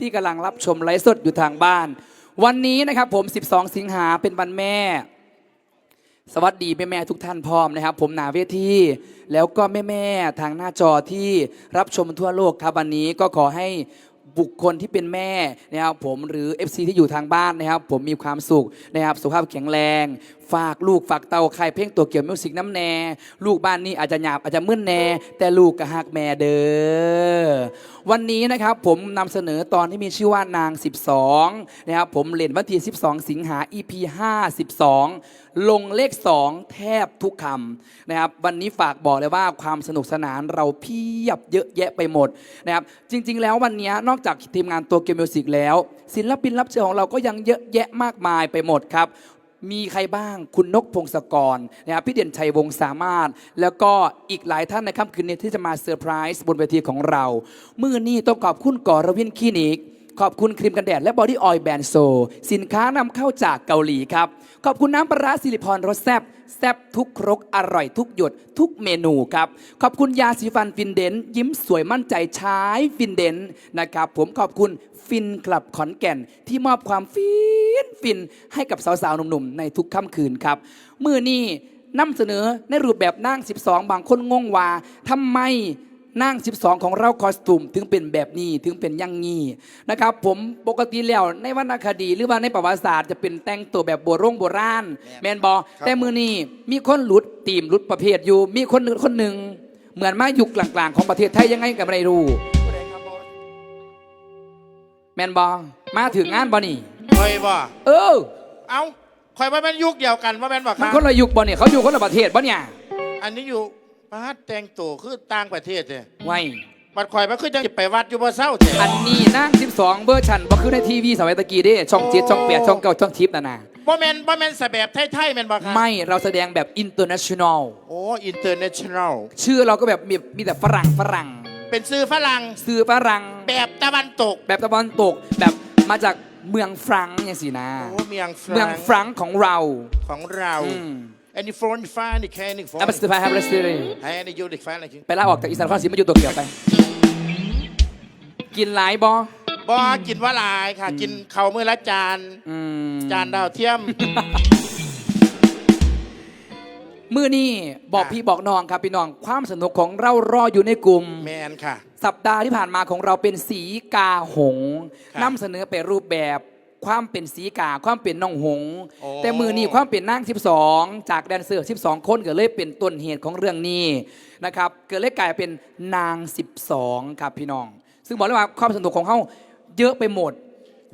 ที่กำลังรับชมไลฟ์สดอยู่ทางบ้าน วันนี้นะครับผม 12 สิงหาเป็นวันแม่ สวัสดีแม่แม่ทุกท่านพร้อมนะครับ ผมนาเวทีแล้วก็แม่แม่ทางหน้าจอที่รับชมทั่วโลกครับวันนี้ก็ขอให้ บุคคลที่เป็นแม่นะครับผมหรือ FC ที่อยู่ทางบ้านนะครับ ผมมีความสุขนะครับสุขภาพแข็งแรง ฝากลูกฝากเตาใครเพลงตัวเกี่ยวมิวสิกน้ำแน่ ลูกบ้านนี้อาจจะหยาบอาจจะมึนแน่ แต่ลูกก็ฮักแม่เด้อวันนี้นะครับผมนำเสนอตอนที่มีชื่อว่านาง 12นะครับผมเล่นวันที่ 12 สิงหา EP 52ลงเลข 2 แทบทุกคำนะครับวันนี้ฝากบอกเลยว่าความสนุกสนานเราเพียบเยอะแยะไปหมดนะครับจริง ๆ แล้ววันนี้นอกจากทีมงานตัวเกมมิวสิกแล้ว ศิลปินรับเชิญของเราก็ยังเยอะแยะมากมายไปหมดครับมีใครบ้างคุณนกพงศกรนะครับพี่เด่นชัยวงศ์สามารถ แล้วก็อีกหลายท่านในค่ำคืนนี้ที่จะมาเซอร์ไพรส์บนเวทีของเรา เมื่อนี้ต้องขอบคุณก่อรวินคลินิก ขอบคุณครีมกันแดดและบอดี้ออยล์แบรนด์โซ สินค้านำเข้าจากเกาหลีครับ ขอบคุณน้ำปลาร้าสิริพรรสแซบแซบทุกครกอร่อยทุกหยดทุกเมนูครับ ขอบคุณยาสีฟันฟินเดนยิ้มสวยมั่นใจใช้ฟินเดนนะครับ ผมขอบคุณฟินคลับขอนแก่นที่มอบความฟินฟินให้กับสาวๆหนุ่มๆในทุกค่ำคืนครับมือนี้นำเสนอในรูปแบบนั่ง 12 บางคนงงว่าทำไม นั่ง 12 ของเราคอสตูมถึงเป็นแบบนี้ถึงเป็นอยังงี้นะครับ ผมปกติแล้วในวรรณคดีหรือว่าในประวัติศาสตร์จะเป็นแต่งตัวแบบโบรงโบราณแมนบอแต่มือนี้มีคนหลุดตีมหลุดประเภทอยู่ มีคนหนึ่งคนหนึ่งเหมือนมายุคกลางๆของประเทศไทยยังไงก็ไม่รู้ผู้ใดครับบอสแมนบอมาถึงงานบอนี่คอยบ่เออ เอ้าคอยว่าแม่นยุคเดียวกันว่าแม่นบ่คมันรับคนละยุคบอนี่เขาอยู่คนละประเทศบอเนี่ยอันนี้อยู่ ปาดแต่งตัวคือต่างประเทศเนี่ยไว้บัดคอยมาคือจังสิไปวัดอยู่บ่เศร้าเจ้อันนี้นั่ง12 เบอร์ชันบ่คือในทีวีสมัยตะกี้เด้ช่องเจ็ดช่องแปดช่องเก้าช่องทิปนะนะบ่แม่นบ่แม่นสแบบไทยๆแม่นบ่ครับไม่เราแสดงแบบ international โอ้อินเตอร์เนชั่นแนลชื่อเราก็แบบมีมีแต่ฝรั่งฝรั่งเป็นซื้อฝรั่งสื่อฝรั่งแบบตะวันตก แบบตะวันตกแบบมาจากเมืองฟรังก์อย่างสินะโอ้เมืองฟเมืรัองงฟรังก์ของเราของเรา อืม อันนี้ฟรอนฟ้านี่แค่นี่ฟรอนอัปสตาฮับเลสเตอร์ให้อันนี้อยู่ดิฟ้าอะไรคือไปลาออกจากอีสานคอนศรีมาอยู่ตัวเกี่ยวไป กินหลายบอบ่กินว่าหลายค่ะ กินข้าวมื้อละจาน อืมจานดาวเทียม มือนี่บอกค่ะพี่บอกน้องครับพี่น้องความสนุกของเรารออยู่ในกลุ่ม แมนค่ะ สัปดาห์ที่ผ่านมาของเราเป็นสีกาหงส์ครับ นำเสนอไปรูปแบบ ความเป็นสีกาความเป็นน้องหงส์โอ้ แต่มือนี้ความเป็นนาง 12 จากแดนเซอร์ 12 คนก็เลยเป็นต้นเหตุของเรื่องนี้นะครับเกิดเลยกลายเป็นนาง 12 ครับพี่น้อง ซึ่งบอกเลยว่าความสนุกของเขาเยอะไปหมด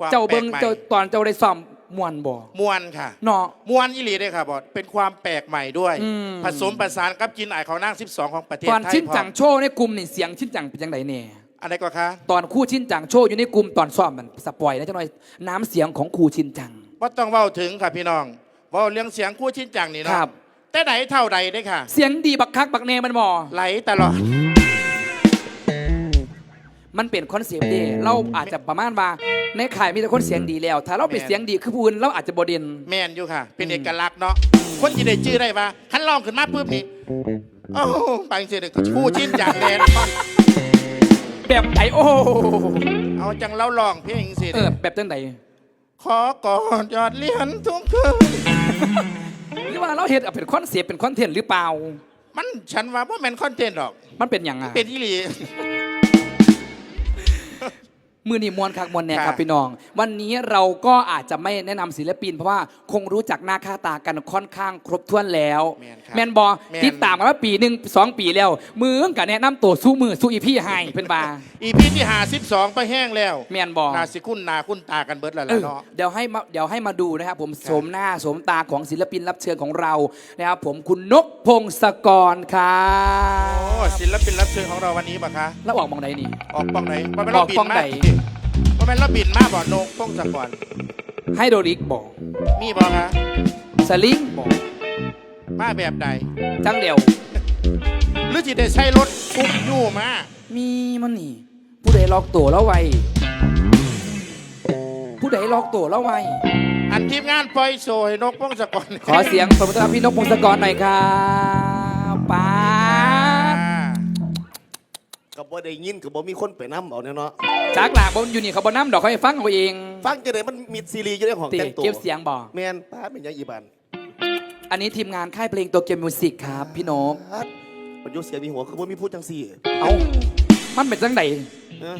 ความเจ้าเบิงแปลกใหม่เจ้าตอนเจ้าได้ซ้อมมวนบ่มวนค่ะเนาะ มวนอีหลีเลยค่ะบอสเป็นความแปลกใหม่ด้วย อืม ผสมประสานกับกินไอายของนาง 12 ของประเทศตอนไทยชิ้นพร้อจัมงโชว์ในกลุ่มนี่เสียงชิ้นจังเป็นจังไดเนี่ย อะไรก็คะตอนคู่ชิ้นจังโชว์อยู่ในกลุ่มตอนซ้อมมันสปอยนะจังหน่อยน้ำเสียงของครูชิ้นจัง ว่าต้องเว้าถึงค่ะพี่น้องเว้าเรื่องเสียงคู่ชิ้นจังนี่เนาะครับแต่ไหนเท่าใดได้ค่ะ เสียงดีบักคักบักเนมันบอไหลตลอด มันเป็นคอนเซปต์เดเราอาจจะประมาณว่าในข่ายมีแต่คนเสียงดีแล้ว ถ้าเราเป็นแม่นเสียงดีคือผู้อื่นเราอาจจะบเด่นแมนอยู่ค่ะ เป็นเอกลักษณ์เนาะคนจะได้ชื่อได้ปะขันลองขึ้นมาปุ๊บนี่โอ้โหบางทีเด็กคู่ชิ้นจังแมน แบบไหนโอ้โหเอาจังเล่าลองเพลงสิเออแบบจังไหนขอกอดยอดเลียนทุกคืนหรือว่าเราเห็นเป็นคอนเซปต์เป็นคอนเทนต์หรือเปล่า มันฉันว่าว่าแมนคอนเทนต์หรอก มันเป็นอย่างไงเป็นอีหลี มือนี่มวนคักมวนแน่ครับค่ะพี่น้อง วันนี้เราก็อาจจะไม่แนะนำศิลปิน เพราะว่าคงรู้จักหน้าค่าตากันค่อนข้างครบถ้วนแล้ว แม่นครับแมนบอแม่นติดตามมาว่าปีหนึ่งสองปีแล้ว มือกับแนะนำตัวสู้มือสู้อีพี่ให้เป็นบาอีพีที่หาสิบสองไปแห้งแล้วแมนบอนาสิคุณนาคุณตากันเบิดแล้วเอล่ะอเนาะเดี๋ยวให้มาเดี๋ยวให้มาดูนะครับผมโสมหน้าโสมตาของศิลปินรับเชิญของเรานะครับผมคุณนกพงศกรครัโอ้บศิลปินรับเชิญของเราวันนี้ปะคะแล้วออกมองไหนนี่ออกป้องไหนว่าเป็นอเราอกบินป้องมาไหน ว่าเป็นเราบินมาบ่อนกต้องสะก่อนให้โดริกบอกมีบ่คะสลิงบอกมาแบบใดจังเดียว หรือจิได้ใช้รถปุ๊บยู่มามีมันนี่ ผู้ใดลอกตัวแล้วไวผู้ใดลอกตัวแล้วไวอันทีมงานปล่อยโซให้นกป้องสะก่อนขอเสียงปรบมือต้อนรับพี่นกพงศกรหน่อยครับ บบ่ได้ยินกับบ่มีคนไปนํเอาเนี่ยเนาะจากหลากบนอยู่นี่เขาบนน้ำดอกเขาให้ฟังเอาเองฟังจังได๋มันมีซีรีส์อยู่ในของติแต่งตัวเก็บเสียงบอก แม่นป้าเป็นหยังอีบันอันนี้ทีมงานค่ายเพลงตัวเกมมิวสิกครับ พี่นกฮัดมันอยู่เสียงมีหัวคือบ่มีพูดจังซี่เอามันเป็นจังไดเออ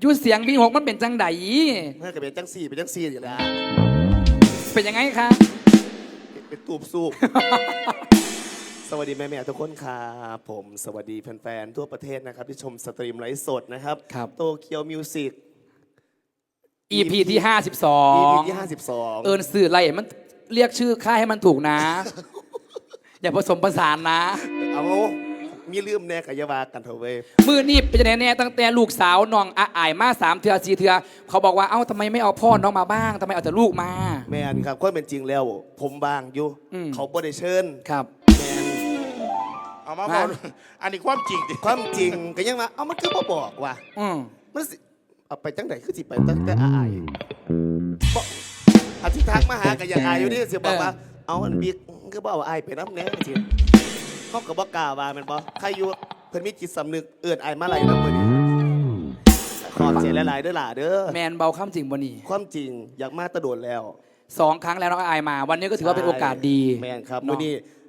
อยูเสียงวีหกมันเป็นจังไดเมื่อก็เป็นจังซี่เป็นจังซี่อยู่แล้วเป็นยังไงคะเป็นตูบสูบ สวัสดีแม่แม่ๆทุกคนครับผมสวัสดีแฟนๆทั่วประเทศนะครับ ที่ชมสตรีมไลฟ์สดนะครับครับ โตเกียวมิวสิก EP ที่ EP 52ที่52 เอินสื่ออะไรมันเรียกชื่อค่ายให้มันถูกนะ อย่าผสมผสานนะ เอามีลืมแน่กับยาวากันเถอะเว้ยมือนี่เป็นยังไงแน่ตั้งแต่ลูกสาวน้องอาอายมาสามเทือสี่เทือ เขาบอกว่าเอ้าทำไมไม่เอาพ่อน้องมาบ้างทำไมเอาแต่ลูกมา แมนครับก็เป็นจริงแล้ว ผมบางอยู่อืมเขาบ่ได้เชิญ ครับแมน เอามาบอกมาอันนี้ความจริงดิความจริงก็ยังมาเอามันคือบ่บอกว่าอืมมันสิเอาไปจังไดคือสิไปตั้งแต่อายบ่อาทิตย์ทักมาหากันอย่างอายอยู่นี่สิบอกว่าเอาอันบิ๊กก็บ่เอาอายไปน้ำแน่จริงเขาก็บ่กล้าว่าแมันบ่ใครอยู่เพิ่นมีจิตสำนึกเอื้อนอายมาไหลน้ำมื้อนี้ขอบใจหลายๆเด้อล่ะเด้อแมนเบาข้ามจริงบนี่ความจริงอยากมาตะโดนแล้วสองครั้งแล้วน้องอาอายมา วันนี้ก็ถือว่าเป็นโอกาสดีแมนครับเนา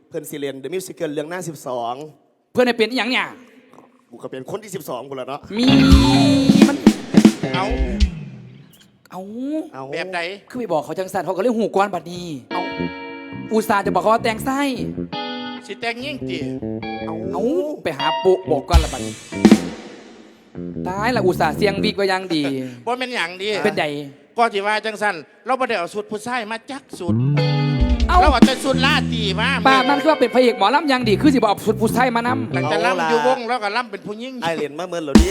ะมื้อนี้เพิ่นสิเรียน The Musical เรื่องหน้า 12 เพื่อนในเป็นอหย่างเนี่ยกูก็เป็นคนที่ 12พุ่นแล้วเนาะมีมันเอาเอาเอาแบบไหนคือไปบอกเขาจังสันเขาก็เรียกหูกวนบัดนี้เอาอุตส่าห์จะบอกเขาว่าแต่งไส้สิแต่งยิ่งตีเอาไปหาปุบอกก่อนละบัดนี้ตายละอุตส่าห์เสียงวิกไว้อยังดีว่าเป็นอย่างดีเป็นใดก็ที่ว่าจังสันเราบ่ได้เอาสุดผู้ชายมาจักสุด เอ้าเราเอาแต่สุดลาตีมาปากนั้นคือว่าเป็นพระเอกหมอลำอยังดีคือสิบอกสุดผู้ชายมานำตั้งแต่ล่ำอยู่วงแล้วก็ล่ำเป็นผู้หญิงไอเรียนมาเมื่อเหรอดิ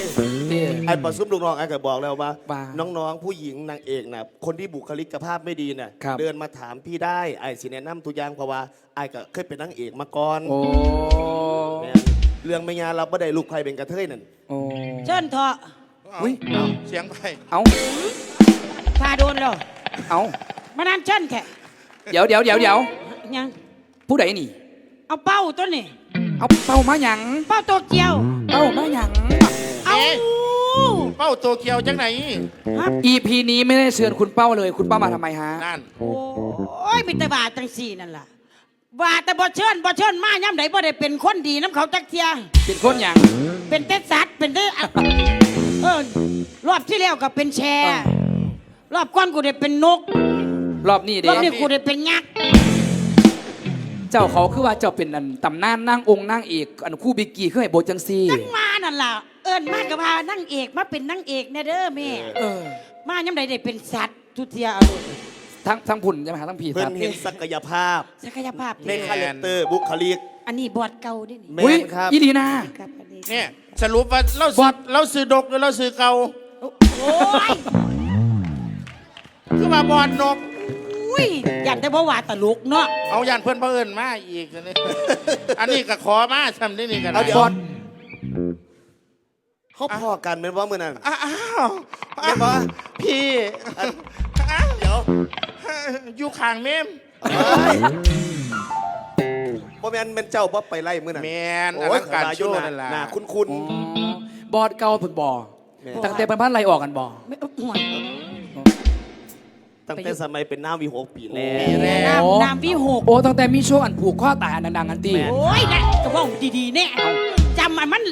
เด้อไอประซุมลูกน้องไอก็บอกแล้วว่า ว่า น้องๆ ผู้หญิงนางเอกนะคนที่บุคลิกภาพไม่ดีน่ะครับ เดินมาถามพี่ได้ไอสิแนะนำทุกอย่างเพราะว่าไอก็เคยเป็นนางเอกมาก่อนโอ้แม่นเรื่องไม่ยาเราไม่ได้ลูกใครเป็นกระเทยนั่น โอ้ เชิญเถอะเอาอุ๊ย เอาเสียงไปเอา พาโดนแล้วเอา มานั่นเชิญแค่ เดี๋ยวเดี๋ยวเดี๋ยวเดี๋ยวยังผู้ใดนี่ เอาเป้าตัวนี่เอาเป้ามาหยังเป้าโตเกียว เป้ามาหยังเอาเป้าโตเกียวจังไหนครับ EP นี้ไม่ได้เชิญคุณเป้าเลย คุณเป้ามาทำไมฮะนั่นโอ้ยมีแต่บาจังสี่นั่นล่ะบาแต่บ่เชิญบ่เชิญมาย่ำไหนบ่ได้เป็นคนดีน้ำเขาจักเทียเป็นคนหยังเป็นเต้สัตว์เป็นเต้อะเออรอบที่แล้วก็เป็นแชร์รอบก่อนกูได้เป็นนก รอบนี้รเด้อบนี้กูได้เป็นยักษ์เจ้าเขาคือว่าเจ้าเป็นอันตำนานนั่งองค์นั่งเอกอันคู่บิกกี้คือไอ้โบทจังซี่นั่งมานั่นล่ะเอิญมากกับพานั่งเอกมาเป็นนั่งเอกแน่เด้อแม่เออมาย่ำไหนได้เป็นสัตว์ทุเทียเอาลูกทั้งทั้งผุ่นใช่ไหมฮะทั้งผีเพิ่คนรับเห็นศักยภาพศักยภาพในดีคาแรคเตอร์บุคลิก อันนี้บอดเก่าด้วยนี่แมอุ้ยนครับอีดีนาครับอันนี้เนี่ยสรุปว่าเราบซื้ออดเราซื้อดกหรือเราซื้อเก่าโอ้ยคือมาบอดนกอุ้ ยยันแต่บ่ว่าตลกเนาะเอายันเพื่อนเพื่อนมาอีกอันนี้อันนี้ก็ขอมาทำได้นี่กันเอาเดี๋ยวบอดเขาพอกันเป็นว่าเมื่อนั้น อ้าวแม่นบ่พี่อันอ้าวเดี๋ยวอยู่ข้างเมมบ่แม่นเป็นเจ้าบ่ไปไล่มื้อนั้นแมนอโอ้ยลังการโชว์นั่นแหละหน้าคุ้นคุ้นอ๋อบอดเก่าผุดบ่อแม่ ตั้งแต่เป็นพันไรออกกันบ่อไม่เอาห่วย ตั้งแต่สมัยเป็นหน้าวีหกปีแล้ว ปีแรก น้ำน้ำวิหก โอ้ตั้งแต่มีช่วงอันผูกข้อตายอันดังๆอันตี แม่นโอ้ยนะก็ว่าดีๆแน่จำมันมัน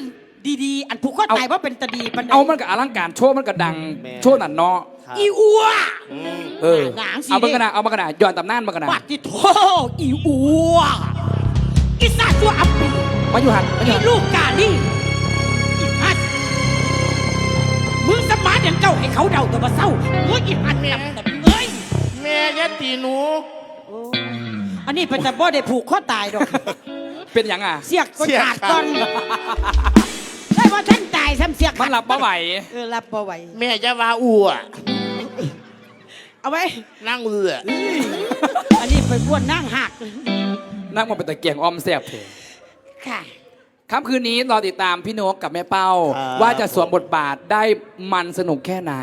ดีๆ อันผูกข้อตายว่าเป็นตาดีปันใดเอามันกับอลังการโชว์มันกับดังแม่ โชว์นั่นเนาะครับ อีอัวอืมเออหนังสิ เอามันกระดาเอามันกระดาย้อนตำนานมันกระดาปัดที่โถอีอัวอีสาตัวอับปีมาอยู่หันมาอยู่อีหันลูกกาลี่อีฮัสมึงสมาร์ทอย่างเจ้าให้เขาเดาตัวมาเศร้ามึงอีฮัสแบบเอ้ยแม่ อยัดตีหนูอันนี้เป็นแต่บ่ได้ผูกข้อตายดอก เป็นหยังอะ เสียกก็ขาดก่อนได้ว่าท่านตายซ้ำเสียกมันหลับบ่ไหว เออรับบ่ไหวแม่จะว่าอัวเอาไว้ นั่งเอืออันนี้ไปบ้วนนั่งหัก นั่งมาเป็นตะเกียงออมแสบเถอะค่ะ ค่ำคืนนี้รอติดตามพี่นกกับแม่เป้า ครับว่าจะสวมบทบาทได้มันสนุกแค่ไหน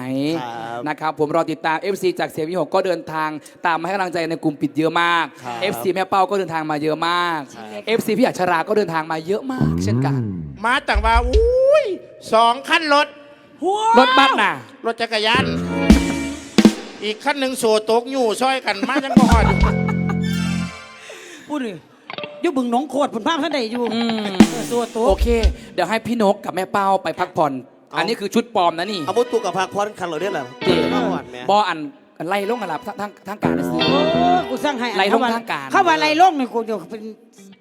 ครับนะครับผมรอติดตาม FC จากเสียงวิหกก็เดินทางตามมาให้กำลังใจในกลุ่มปิดเยอะมาก ครับ FC แม่เป้าก็เดินทางมาเยอะมากครับ FC พี่อัชราก็เดินทางมาเยอะมาก เช่นกันมาต่างว่าอุ้ยสองขั้นรถว้าวรถบัสน่ะ รถจักรยาน อีกขั้นหนึ่งโซตกอยู่ซอยกันมาจังบ่ฮอดพูดเลย อยู่บึงหนองโคตรผลภาพท่านใดอยู่อืมเออตัวโตโอเค เดี๋ยวให้พี่นกกับแม่เป้าไปพักผ่อน อันนี้คือชุดปลอมนะนี่เอาบุตุกับพักพรคันเราได้หรอเจ๋มาหวานแม่บออันอันไล่ลงกันลับทั้งทั้งการซื้อโอ้กูสร้างให้ไล่ลงเข้ว่ทางการเข้าว่าไล่ลงเนี่ยกูเดี๋ยวเป็น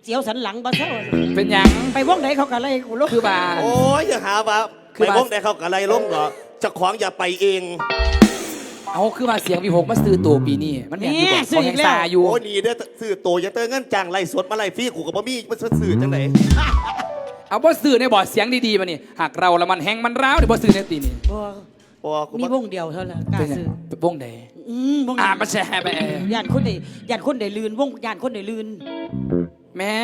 เสียวสันหลังบ้าเศร้าเป็นหยังไปว่องไหนเขาก็ไล่กูลงคือว่าโอ้ยอย่าหาว่าคืไปอว่าวงได้เข้ากับอะไรล้มเหรอเจะขวางอย่าไปเอง เอาคือว่าเสียงวีหกมาซื้อตัวปีนี้มันแม่นอยู่บอกเขาแหงซาอยู่ โอ้ยหนีเด้อซื้อโตอย่าเติมเงินจ้างไล่สดมาไล่ฟรีกูกับบ่มีมันซื้อจังไหนเอาบ่ซื้อในบ่เสียงดีๆมานี่หากเราละมันแหงมันร้าวเดี๋ยวบ่ซื้อในตีนี่บ่โอ้กูมีบ่วงเดียวเท่านั้นกล้าเป็นหยังซื้อเป็นวงใดอืมวงอ่านี้มาแชร์ไปเออญาติคนใดญาติคนใดลืนวงญาติคนใดลืน แม่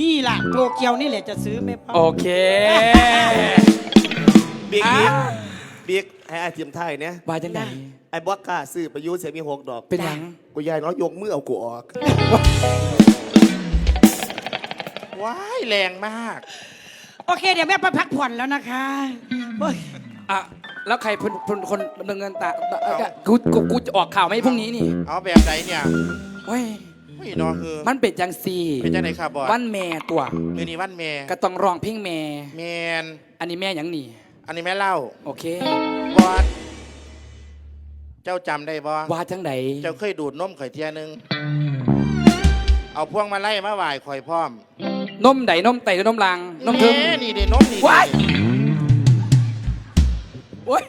นี่ล่ะโตเกียวนี่แหละจะซื้อไม่เป้าโอเค บิ๊กอ่า บิ๊กบิ๊ก ให้อาทีมไทยเนี่ยว่าจังไดไอ้บอกกล้าซื้อไปอยูเสียมีหกดอก เป็นหยังกูยายน้อยยกมือเอากูออกว้ายแรงมาก โอเค เดี๋ยวแม่ไปพักผ่อนแล้วนะคะโอ้ยอะแล้วใครเป็นคนคนดำเนินเงินตากูกูกูจะออกข่าวไหมพรุ่งนี้นี่เอาแบบไหนเนี่ยเฮ้ยไม่นอคือมันเป็นจังซีเป็นจังไหนครับบอสวันแม่ตัวมือนี้วันแม่ก็ต้องร้องเพลงแม่แมนอันนี้แม่หยังนี่ อันนี้แม่เล่า โอเค บอสเจ้าจำได้บ่ว่าจังไดเจ้าเคยดูดนมข่อยเทียหนึง เอาพวงมาไล่มาไหวข่อยพร้อมนมไดนมไตหรือนมลังนมเทิง แนี่เด้นมนี่ว้ายเด้โอ้ย